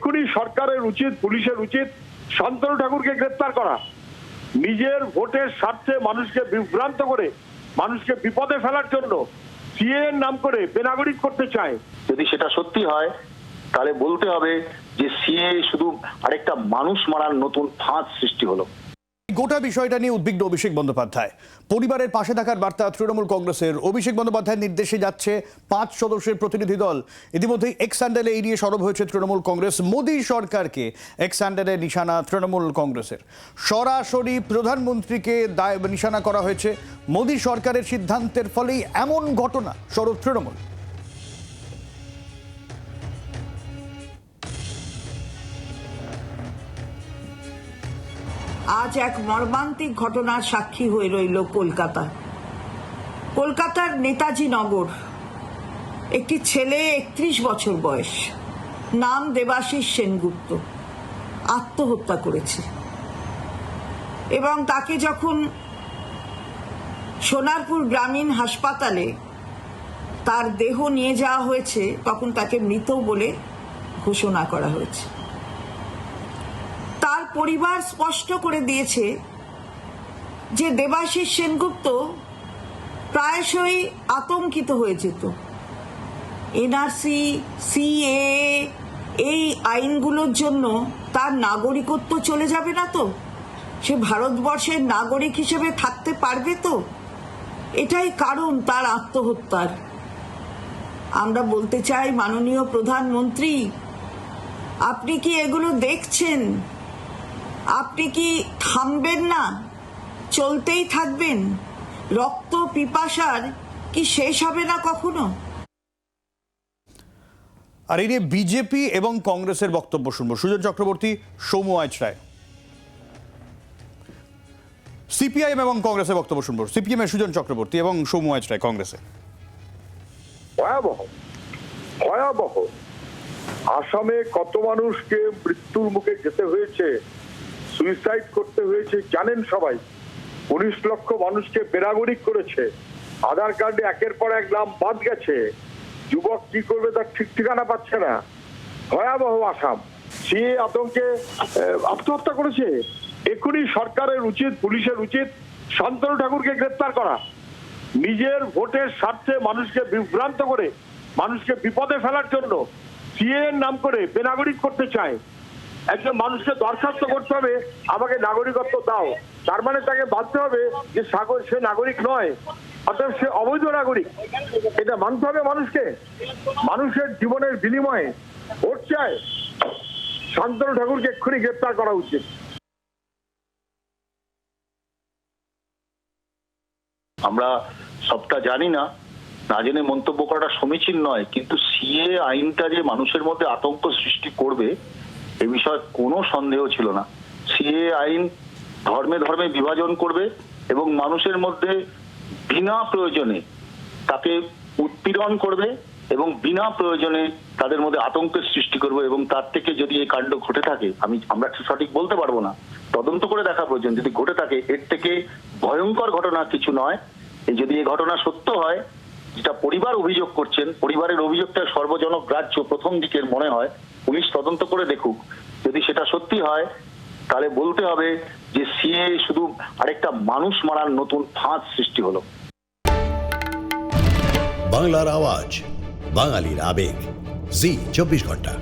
এক্ষুনি সরকারের উচিত, পুলিশের উচিত শান্তনু ঠাকুরকে গ্রেপ্তার করা। নিজের ভোটের স্বার্থে মানুষকে বিভ্রান্ত করে, মানুষকে বিপদে ফেলার জন্য সিএ নাম করে বেনাগরিক করতে চায়। যদি সেটা সত্যি হয়, তাহলে বলতে হবে যে সিএ শুধু আরেকটা মানুষ মারার নতুন ফাঁদ সৃষ্টি হলো। গোটা বিষয়টা নিয়ে উদ্বিগ্ন অভিষেক বন্দ্যোপাধ্যায়। পরিবারের পাশে থাকার বার্তা তৃণমূল কংগ্রেসের। অভিষেক বন্দ্যোপাধ্যায়ের নির্দেশে যাচ্ছে পাঁচ সদস্যের প্রতিনিধি দল। ইতিমধ্যেই এক্স স্যান্ডেলে এড়িয়ে সরব হয়েছে তৃণমূল কংগ্রেস। মোদী সরকারকে এক্স স্যান্ডেলের নিশানা তৃণমূল কংগ্রেসের। সরাসরি প্রধানমন্ত্রীকে দায়, নিশানা করা হয়েছে। মোদী সরকারের সিদ্ধান্তের ফলেই এমন ঘটনা সরব তৃণমূল। আজ এক মর্মান্তিক ঘটনার সাক্ষী হয়ে রইল কলকাতা। কলকাতার নেতাজি নগর। একটি ছেলে একত্রিশ বছর বয়স। নাম দেবাশিস সেনগুপ্ত। আত্মহত্যা করেছে। এবং তাকে যখন সোনারপুর গ্রামীণ হাসপাতালে তার দেহ নিয়ে যাওয়া হয়েছে, তখন তাকে মৃত বলে ঘোষণা করা হয়েছে। পরিবার স্পষ্ট করে দিয়েছে যে দেবাশিস সেনগুপ্ত প্রায়শই আতঙ্কিত হয়ে যেত। এনআরসি, সিএ, এই আইনগুলোর জন্য তার নাগরিকত্ব চলে যাবে না তো? সে ভারতবর্ষের নাগরিক হিসেবে থাকতে পারবে তো? এটাই কারণ তার আত্মহত্যার। আমরা বলতে চাই, মাননীয় প্রধানমন্ত্রী, আপনি কি এগুলো দেখছেন? আপনি কি থামবেন না? চলতেই থাকবেন। রক্ত পিপাসার কি শেষ হবে না কখনো? আর এই নিয়ে বিজেপি এবং কংগ্রেসের বক্তব্য শুনব। সুজন চক্রবর্তী সৌম্য আইচ রায়। সিপিআইএম এবং কংগ্রেসের বক্তব্য শুনব। সিপিএম এর সুজন চক্রবর্তী এবং সৌম্য আইচ রায় কংগ্রেসে। ভয়াবহ। ভয়াবহ। আসামে কত মানুষকে মৃত্যুর মুখে যেতে হয়েছে? সুইসাইড করতে হয়েছে, জানেন সবাই? উনিশ লক্ষ মানুষকে বেরাগরিক করেছে। আধার কার্ডে একের পর এক নাম বাদ গেছে। যুবক কি করবে তার ঠিক ঠিকানা পাচ্ছে না। ভয়াবহ আসাম। সে আতঙ্কে আত্মহত্যা করেছে। এক্ষুনি সরকারের উচিত, পুলিশের উচিত শান্তনু ঠাকুরকে গ্রেপ্তার করা। নিজের ভোটের স্বার্থে মানুষকে বিভ্রান্ত করে, মানুষকে বিপদে ফেলার জন্য সিএ নাম করে বেনাগরিক করতে চায়। একজন মানুষকে দরখাস্ত করতে হবে, আমাকে নাগরিকত্ব দাও। তার মানে তাকে বাধ্য হবে যে সাগর সে নাগরিক নয় অর্থাৎ সে অবৈধ নাগরিক। এটা মানতে হবে মানুষকে। মানুষের জীবনের বিনিময়ে ভোট চায় শান্তনু ঠাকুরকে এক্ষুনি গ্রেপ্তার করা উচিত। আমরা সবটা জানি না না জেনে মন্তব্য করাটা সমীচীন নয়, কিন্তু সিএ আইনটা যে মানুষের মধ্যে আতঙ্ক সৃষ্টি করবে এ বিষয়ে কোনো সন্দেহ ছিল না। সিএ আইন ধর্মে ধর্মে বিভাজন করবে এবং মানুষের মধ্যে বিনা প্রয়োজনে তাকে উৎপীড়ন করবে এবং বিনা প্রয়োজনে তাদের মধ্যে আতঙ্কের সৃষ্টি করবে এবং তার থেকে যদি এই কাণ্ড ঘটে থাকে, আমি, আমরা সঠিক বলতে পারব না। তদন্ত করে দেখা প্রয়োজন। যদি ঘটে থাকে, এর থেকে ভয়ঙ্কর ঘটনা কিছু নয়। যদি এই ঘটনা সত্য হয়, যেটা পরিবার অভিযোগ করছেন, পরিবারের অভিযোগটা সর্বজনক গ্রাহ্য প্রথম দিকের মনে হয় পুলিশ তদন্ত করে দেখুক। যদি সেটা সত্যি হয়, তাহলে বলতে হবে যে সিএ শুধু আরেকটা মানুষ মারার নতুন ফাঁদ সৃষ্টি হলো। বাংলার আওয়াজ, বাঙালির আবেগ। জি, চব্বিশ ঘণ্টা।